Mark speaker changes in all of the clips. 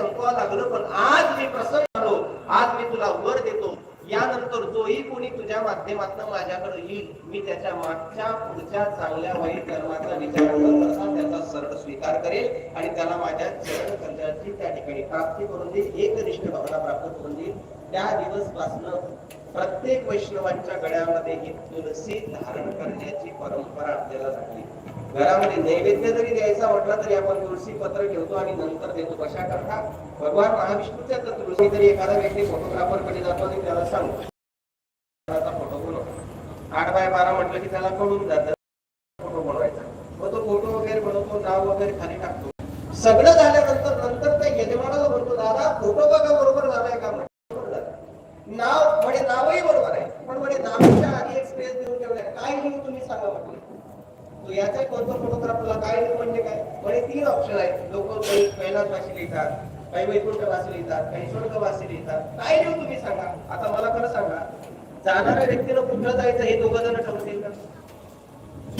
Speaker 1: संपवा लागलो पण आज मी प्रसन्न झालो. आज मी तुला वर देतो. यानंतर जोही कोणी तुझ्या माध्यमातून माझ्याकडे येईल. मी त्याच्या मागच्या पुढच्या चांगल्या वाईट कर्माचा विचार करताना त्याचा सर्व स्वीकार करेल आणि त्याला माझ्या चरण कल्याणाची त्या ठिकाणी प्राप्ती करून देईल. एकनिष्ठ भावना प्राप्त करून देईल. त्या दिवसपासनं प्रत्येक वैष्णवांच्या गळ्यामध्ये ही तुलसी धारण करण्याची परंपरा आपल्याला झाली. घरामध्ये नैवेद्य जरी द्यायचा म्हटला तरी आपण तुळशी पत्र ठेवतो आणि नंतर देतो. कशा करता भगवान महाविष्णूच्या तर तुळशी तरी एखादा व्यक्ती फोटोग्राफरकडे जातो आणि त्याला सांगतो. फोटो बनव. आठ बाय बारा म्हटलं की त्याला कळून जातं. फोटो बनवायचा. मग तो फोटो वगैरे बनवतो नाव वगैरे खाली टाकतो. सगळं झाल्यानंतर नंतर त्या यजमानाला म्हणतो दादा फोटो बघा बरोबर झालाय का? नाव म्हणजे नावही बरोबर आहे. पण म्हणजे नावाच्या आधी एक स्पेस देऊन ठेवलाय. काय लिहू तुम्ही सांगा म्हटलं. तो याचा कोणता फोटोग्राफरला काय म्हणजे काय? म्हणजे तीन ऑप्शन आहेत. लोक काही कैलासवासी लिहितात काही वैकुंठवासी लिहितात काही स्वर्गवासी लिहितात. काय लिहू तुम्ही सांगा? आता मला खरं सांगा जाणाऱ्या व्यक्तीला कुठं जायचं हे दोघं जण ठरवतील का?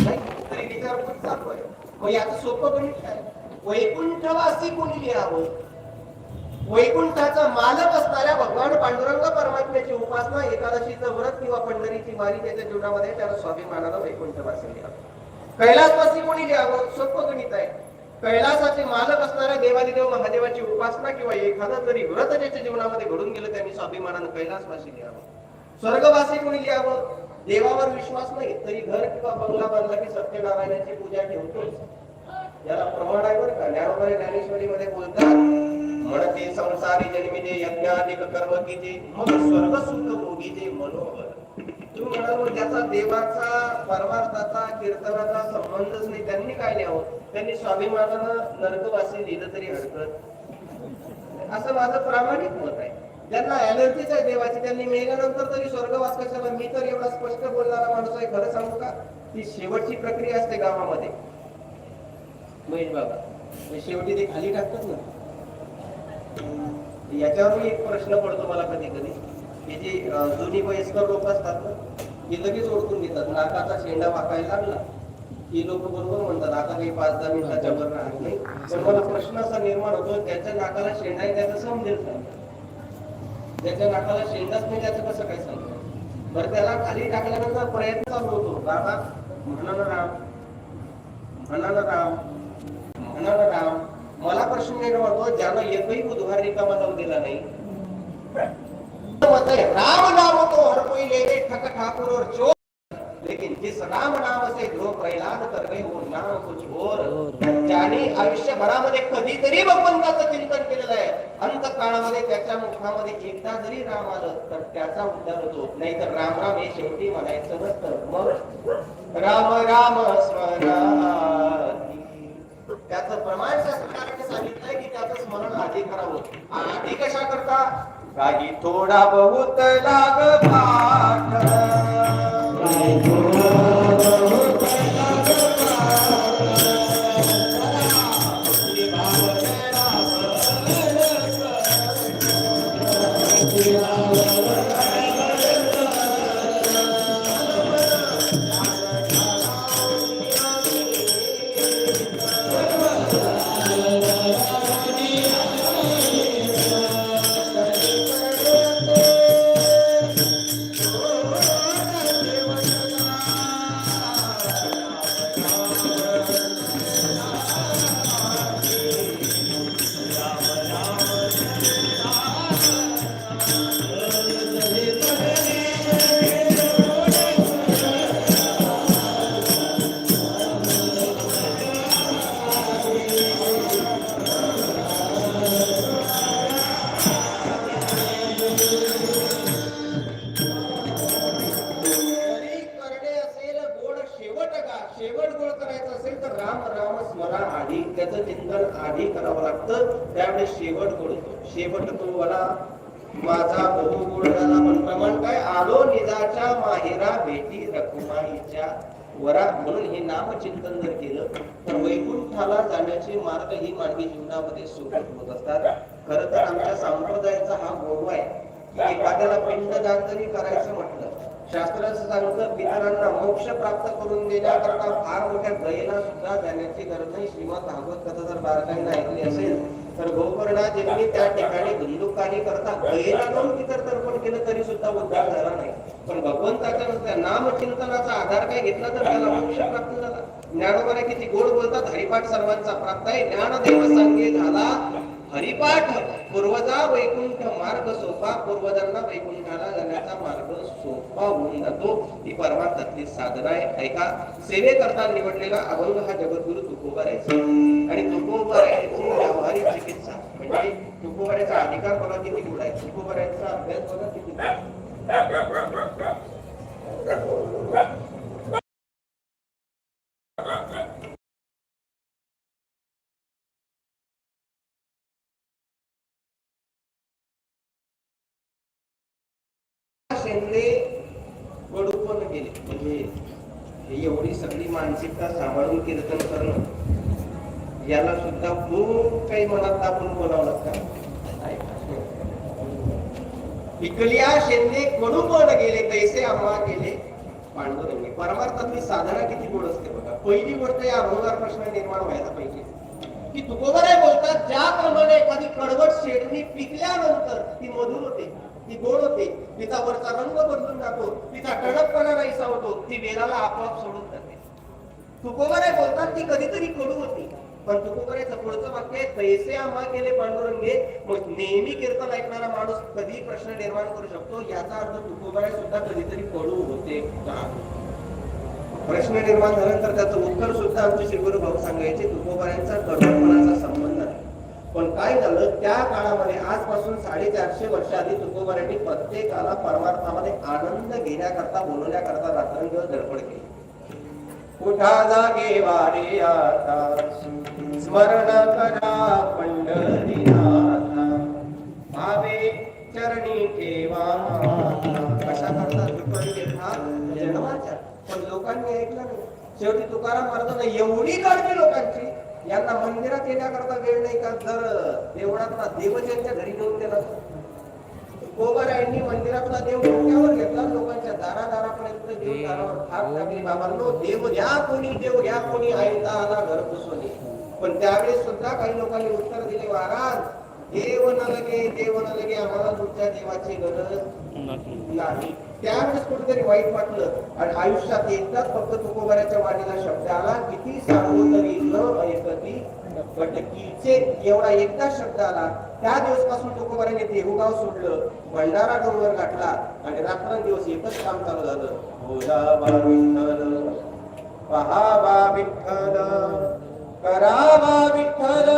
Speaker 1: नाही? विचार पण चालू आहे. मग याचं सोपं गणित काय? वैकुंठवासी कोणी लिहावं? वैकुंठाचा मालक असणाऱ्या भगवान पांडुरंग परमात्म्याची उपासना एकादशीचं व्रत किंवा पंढरीची वारी त्याच्या जीवनामध्ये त्याला स्वाभिमानाला वैकुंठवासी लिहावं. कैलासवासी कोणी लिहावं? सोपं गणित आहे. कैलासाचे मालक असणाऱ्या देवादिदेव महादेवाची उपासना किंवा एखादं तरी व्रत त्याच्या जीवनामध्ये घडून गेलं त्यांनी स्वाभिमानानं कैलासवासी लिहावं. स्वर्गवासी कोणी लिहावं? देवावर विश्वास नाही तरी घर किंवा बंगला बांधला की सत्यनारायणाची पूजा ठेवतोच. याला प्रमाण आहे बरं का? ज्ञानोबाई ज्ञानेश्वरी मध्ये बोलतात म्हणते संसारी जन्मिते यज्ञाधिक कर्म कीचे मग स्वर्ग सुख भोगीचे मनोहर तुम्ही म्हणाल मग देवाचा परमार्थाचा कीर्तनाचा संबंधच नाही. त्यांनी काय लिहावं त्यांनी स्वामी स्वाभिमानानं नरकवासी लिहिलं तरी हरकत. असं माझं प्रामाणिक मत आहे. त्यांना अलर्जीच आहे देवाची त्यांनी मेल्यानंतर तरी स्वर्गवास कशाला? मी तर एवढा स्पष्ट बोलणारा माणूस आहे खरं सांगू का? ती शेवटची प्रक्रिया असते गावामध्ये. महेश बाबा शेवटी ते खाली टाकतात ना? याच्यावर एक प्रश्न पडतो मला कधी कधी हे जे जुनी वयस्कर लोक असतात ना हे लगेच ओळखून घेतात. नाकाचा शेंडा वाकायला लागला ही लोक बरोबर म्हणतात आता काही पाच दहा मिनिटाच्या वर राहत नाही. पण मला प्रश्न असा निर्माण होतो त्याच्या नाकाला शेंडा आहे त्याचं समजेल का? त्याच्या नाकाला शेंडाच नाही त्याचं कसं काय समजेल? बरं त्याला खाली टाकल्यानंतर प्रयत्न चालू होतो. बाबा म्हणा ना राम म्हणा ना राम म्हणा ना राम मला प्रश्न निर्माण होतो ज्यानं एकही बुधवार रिकामा जाऊ दिला नाही मत है, राम नाम तो हर कोई ले ले ठक ठाकुर और चोर. लेकिन जिस राम नाम से जो प्रहलाद कर गए वो नाम कुछ और ज्याने आयुष्यभरामध्ये कधीतरी भगवंताचं चिंतन केलेलं आहे. अंत काळामध्ये त्याच्या मुखामध्ये एकदा जरी राम आलं तर त्याचा उद्धार होतो. नाहीतर राम राम हे शेवटी म्हणायचं नसतं. मग राम राम स्मरा त्याचं प्रमाण शास्त्रकाराने सांगितलंय की त्याचं स्मरण आधी करावं. आधी कशा करता काही थोडा बहुत लाग पाठ. वरात वरा म्हणून हे नामचिंतन जर केलं तर वैकुंठाला जाण्याचे मार्ग ही मानवी जीवनामध्ये सुखद होत असतात. खर तर आमच्या संप्रदायाचा हा गोडवा आहे की एखाद्याला पिंडदान जरी करायचं म्हटलं शास्त्राचं सांगतं पितरांना मोक्ष प्राप्त करून देण्याकरता फार मोठ्या दयेला सुद्धा जाण्याची गरज नाही. श्रीमद भागवत कथा जर बारकाईनं ऐकली असेल तर गोकर्णाजींनी त्या ठिकाणी धुंदुकारी करता गैरा जाऊन पितर तर्पण केलं तरी सुद्धा उद्धार झाला नाही. पण भगवंताच्या नुसत्या नामचिंतनाचा आधार काय घेतला तर त्याला मोक्ष प्राप्त झाला. ज्ञानोबाने किती गोड बोलतात हरिपाठ सर्वांचा प्राप्त आहे. ज्ञानदेव सांगे झाला हरिपाठ पूर्वजा वैकुंठ मार्ग सोपा पूर्वजांना वैकुंठाला जाण्याचा मार्ग सोपा होऊन जातो. ही परमार्थातली साधना आहे. ऐका सेवे करता निवडलेला अभंग हा जगद्गुरु तुकोबारायचा आणि तुकोबारायची व्यावहारिक चिकित्सा म्हणजे तुकोबारायचा अधिकार बघा किती गुड आहे? तुकोबारायचा अभ्यास बघा किती शेंदे वडूपण गेले म्हणजे एवढी सगळी मानसिकता सांभाळून कीर्तन करणं याला सुद्धा खूप काही मनात आपण बोलावं लागतं. पिकलिया शेंदे मन गेले तैसे आम्हा गेले पांडुरंगी परमार्थातली साधना किती गोड असते बघा. पहिली गोष्ट या अगोदर प्रश्न निर्माण व्हायला पाहिजे. की तुकोबराय बोलतात ज्याप्रमाणे एखादी कडवट शेडणी पिकल्यानंतर ती मधुर होते ती गोड होते तिचा वरचा रंग बदलून जातो तिचा कडकपणा नाहीसा होतो ती वेलाला आपोआप सोडून जाते. तुकोबराय बोलतात ती कधीतरी कडू होती. पण तुकोबरायचं पुढचं वाक्य पैसे आम्हा केले पांडुरंगे मग नेहमी कीर्तन ऐकणारा माणूस कधी प्रश्न निर्माण करू शकतो. याचा अर्थ तुकोबराय सुद्धा कधीतरी पडू होते का? प्रश्न निर्माण झाल्यानंतर त्याचं उत्तर सुद्धा आमचे श्रीगुरु भाऊ सांगायचे. तुकोबाऱ्यांचा कडवटपणाचा संबंध नाही. पण काय झालं? त्या काळामध्ये आजपासून साडेचारशे वर्ष आधी तुकोबाऱ्यांनी प्रत्येकाला परमार्थामध्ये आनंद घेण्याकरता बोलवण्याकरता रात्रंदिवस धडपड केली. कुठा जागे वारे आता? स्मरण करा पंढरीनाथा. भावे चरणी ठेवा. कशा करतात पण लोकांनी ऐकलं नाही. शेवटी तुकाराम महाराजांना एवढी काळजी लोकांची. यांना मंदिरात येण्याकरता वेळ नाही का? जर देवळातला देवच यांच्या घरी घेऊन दिला गोबरायांनी मंदिरातला देव डोक्यावर घेतला. लोकांच्या दारादारापर्यंत देव दारावर थाप टाकली. बाबांनो देव घ्या कोणी देव घ्या कोणी. आयता आला घर बसवले पण त्यावेळेस सुद्धा काही लोकांनी उत्तर दिले महाराज देव न लगे देव न लगे आम्हाला तुमच्या देवाची गरज नाही त्यावेळेस कुठेतरी वाईट वाटलं. आणि आयुष्यात एकदाच फक्त तुकोबाऱ्याच्या वाणीला शब्द आला किती सांगू तरी न ऐकती पटकीचे एवढा एकदा शब्द आला त्या दिवसपासून तुकोबाऱ्याने देहूगाव सोडलं भंडारा डोंगर गाठला आणि रात्रंदिवस एकच काम चालू झालं. भोजाबा विठ्ठल पहावा विठ्ठल करावा विठ्ठल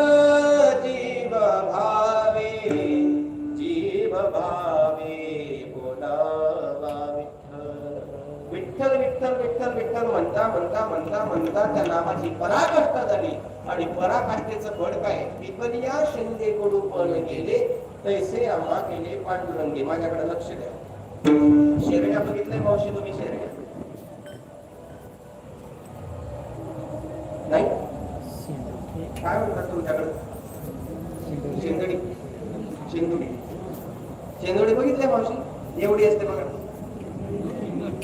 Speaker 1: जीव भावे जीव भावे बोलावा विठ्ठल विठ्ठल विठ्ठल विठ्ठल विठ्ठल म्हणता म्हणता म्हणता म्हणता त्या नामाची पराकाष्ठा झाली आणि पराकाष्ठेचं फळ काय? पिपलिया शिंदे कडून पण गेले तैसे आम्हा केले पांडुरंगे. माझ्याकडे लक्ष द्या. शेरड्या बघितलंय मावशी तुम्ही शेरड्या नाही काय म्हणतात तुमच्याकडे? शेंगडी. शेंगडी. शेंदुडी बघितल्या मावशी? एवढी असते बघा.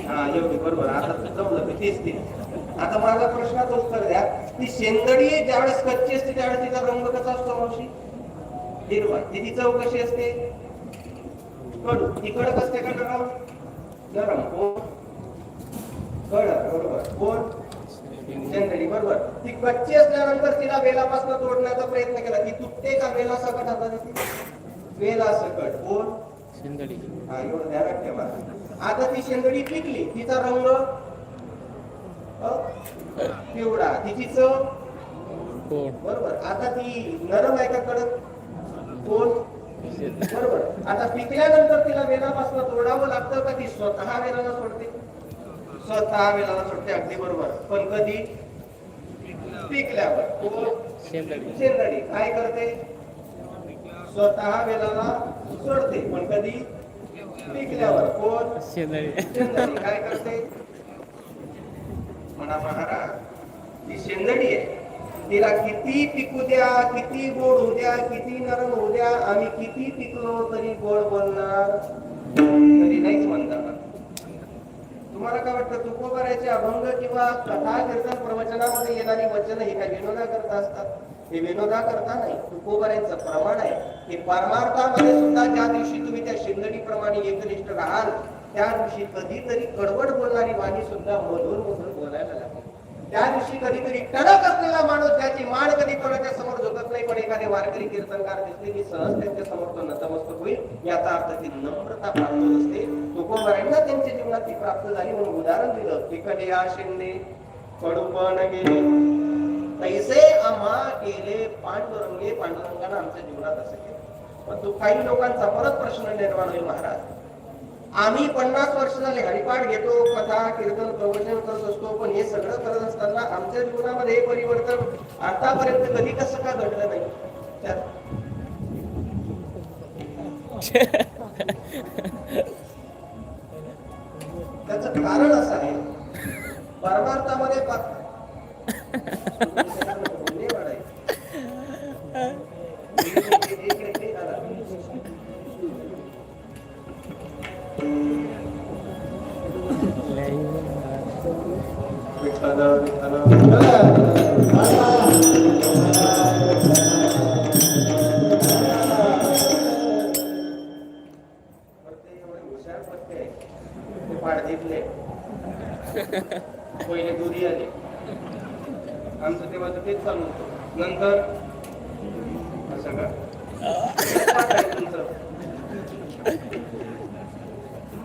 Speaker 1: हा एवढी बरोबर. आता जमलं तेच ते आता माझा प्रश्नाचं उत्तर द्या. ती शेंगडी ज्यावेळेस कच्ची असते त्यावेळेस तिचा रंग कसा असतो मावशी? हिरवा. तिची चव कशी असते? कडू. ती कडक असते का गरम? गरम. कोण? कडक बरोबर. कोण? शेंदडी बरोबर. ती कच्ची असल्यानंतर तिला वेलापासून तोडण्याचा प्रयत्न केला ती तुटते का वेला सकट आता? वेला सकट कोण हा एवढं ध्यानात ठेवा. आता ती शेंदडी पिकली तिचा रंग? पिवळा. तिची चव? बरोबर. आता ती नरम आहे का कडक? कोण? बरोबर. आता पिकल्यानंतर तिला वेलापासून तोडावं लागतं का ती स्वतः वेलाला सोडते? स्वतः वेलाला सोडते अगदी बरोबर पण कधी? पिकल्यावर. कोण शेंदडी. काय करते? स्वतः वेलाला सोडते पण कधी? पिकल्यावर. कोण? शेंदडी. काय करते? म्हणा महाराज ती शेंदडी आहे. तिला किती पिकू द्या किती गोड होऊ द्या किती नरम होऊ द्या आम्ही किती पिकलो तरी गोड बोलणार? तरी म्हणणार तुम्हाला काय वाटतं तुकोबारायचे अभंग किंवा कथा कीर्तन प्रवचनामध्ये येणारी वचन हे काय विनोदा करता असतात? हे विनोदा करता नाही तुकोबऱ्यांचं प्रमाण आहे. हे परमार्थामध्ये सुद्धा ज्या दिवशी तुम्ही त्या शिंदडी प्रमाणे एकनिष्ठ राहाल त्या दिवशी कधीतरी कडवट बोलणारी वाणी सुद्धा मधुर मधुर बोलायला लागेल त्या दिवशी कधीतरी टणक असलेला माणूस त्याची मान कधी कोणाच्या समोर झोपत नाही पण एखादे वारकरी कीर्तनकार दिसले की सहज त्यांच्यासमोर तो नतमस्तक होईल याचा अर्थ ती नम्रता प्राप्त असते तुकोबारांना त्यांच्या जीवनात ती प्राप्त झाली म्हणून उदाहरण दिलं तिकडे या शिंदे पडूपण गेले तैसे आम्हा केले पांडुरंगे पांडुरंगानं आमच्या जीवनात असं केलं. पण तो काही लोकांचा परत प्रश्न निर्माण होईल महाराज. आम्ही पन्नास वर्ष झाले हरिपाठ घेतो कथा कीर्तन प्रवचन करत असतो पण हे सगळं करत असताना आमच्या जीवनामध्ये हे परिवर्तन आतापर्यंत कधी कसं का घडलं नाही? त्याचं कारण असं आहे परमार्थामध्ये पा- पहिले दुरी आले. आमचं तेव्हा तर तेच चालू होतं. नंतर असं का?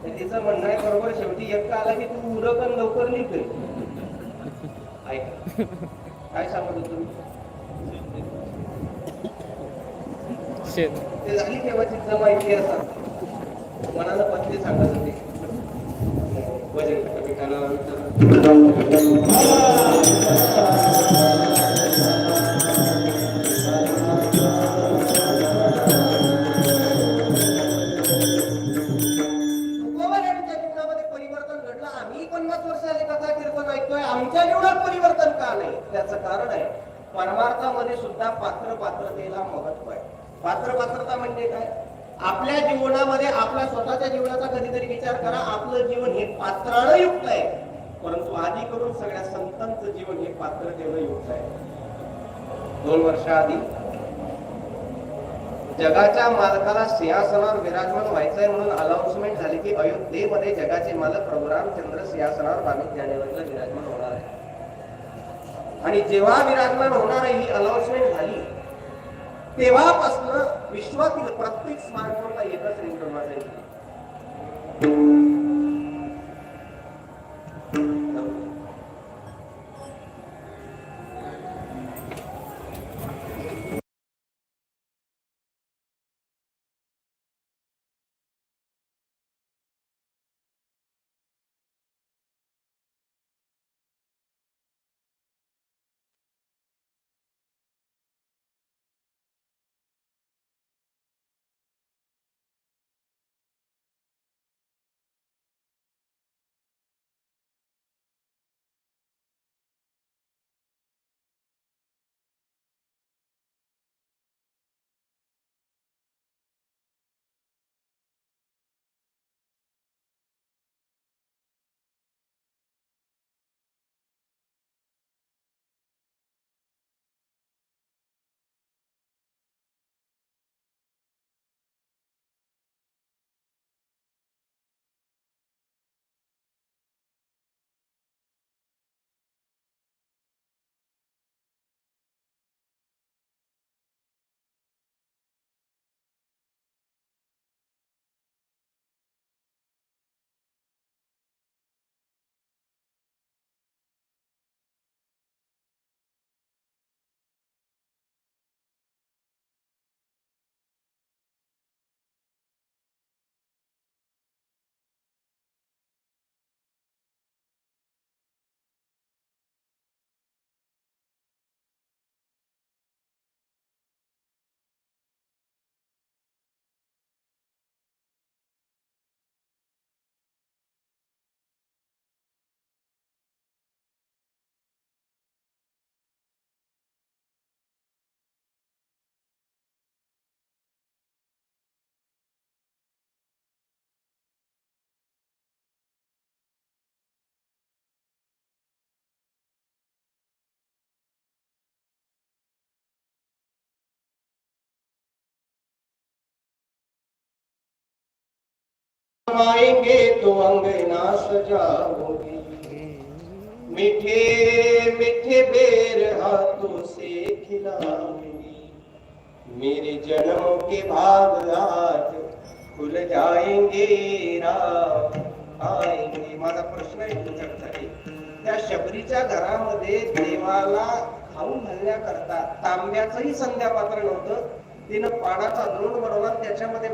Speaker 1: तेच म्हणणं आहे बरोबर शेवटी एक आला की तू उरक आणि लवकर निघ ऐका. काय सांगत होतो तुम्ही? ते झाली तेव्हाची जमा इतिहासात मनाला पत्ते सांगत होते. वजन. जीवनामध्ये परिवर्तन घडलं. आम्ही कथा कीर्तन आमच्या परिवर्तन का नाही? त्याचं कारण आहे परमार्थामध्ये सुद्धा पात्र पात्रतेला महत्त्व आहे. पात्र पात्रता म्हणजे काय? आपल्या जीवनामध्ये आपल्या स्वतःच्या जीवनाचा कधीतरी विचार करा. आपलं जीवन हे पात्रानं युक्त आहे. परंतु आधी करून सगळ्या संतांचं जीवन हे पात्रतेनं युक्त आहे. दोन वर्षाआधी जगाच्या मालकाला सिंहासनावर विराजमान व्हायचंय म्हणून अनाउन्समेंट झाली की अयोध्येमध्ये जगाचे मालक प्रभू रामचंद्र सिंहासनावर बावीस जानेवारीला विराजमान होणार आहे. आणि जेव्हा विराजमान होणार आहे ही अनाउन्समेंट झाली तेव्हापासून विश्वातील प्रत्येक स्मार्टफोनला एकच रिंगटोन वाजायची आएंगे तो अंगना सजाओगी मीठे मीठे बेर हाथों से खिलाऊंगी। मेरे जन्म के भाग आज खुल जाएंगे राम आएंगे। माझा प्रश्न आहे तुमच्याकडे त्या शबरीच्या घरामध्ये देवाला खाऊन घालण्याकरता तांब्याचंही संध्यापात्र नव्हतं. तिनं पाडाचा द्रोण बनवला त्याच्यामध्ये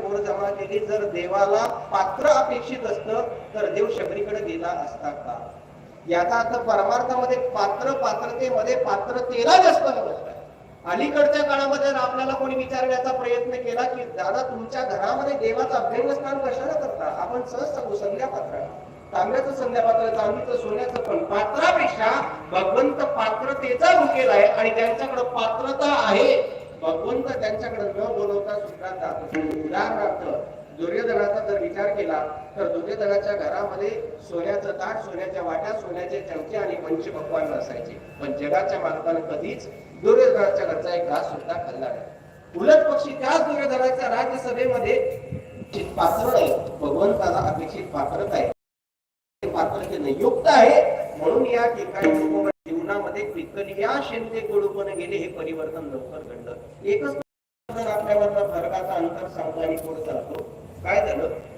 Speaker 1: बोर जर देवाला पात्र अपेक्षित असतं तर देव शबरीकडे गेला असता का? याचा अर्थ परमार्थामध्ये पात्र पात्रतेमध्ये पात्रतेला जास्त महत्त्व आहे. अलीकडच्या काळामध्ये जर आपल्याला कोणी विचारण्याचा प्रयत्न केला की दादा तुमच्या घरामध्ये देवाचं अभ्यंगस्नान कशाला करता? आपण सहज सांगू संध्या पात्र तांब्याचं संध्या पात्र चांदीचं सोन्याचं पण पात्रापेक्षा भगवंत पात्रतेचा भुकेल आहे आणि त्यांच्याकडे पात्रता आहे. भगवंत त्यांच्याकडे न बोलवता सुद्धा जात उदाहरणार्थ दुर्योधनाचा जर विचार केला तर दुर्योधनाच्या घरामध्ये सोन्याचं ताट सोन्याच्या वाट्या सोन्याचे चमचे आणि पंच पंचपक्वान नसायचे पण जगाच्या मालकानं कधीच दुर्योधनाच्या घरचा एक घास सुद्धा खाल्ला नाही. उलट पक्षी त्याच दुर्योधनाच्या राज्यसभेमध्ये पात्र नाही भगवंताला अपेक्षित पात्रता आहे. पात्र पात्रतेने युक्त आहे. म्हणून या ठिकाणी तुकोबा जीवनामध्ये पितलिया शेंदे गोडूपणे गेले हे परिवर्तन लवकर घडलं. एकच आपल्यावर फरकाचा अंतर सांगतो पुढे जातो काय झालं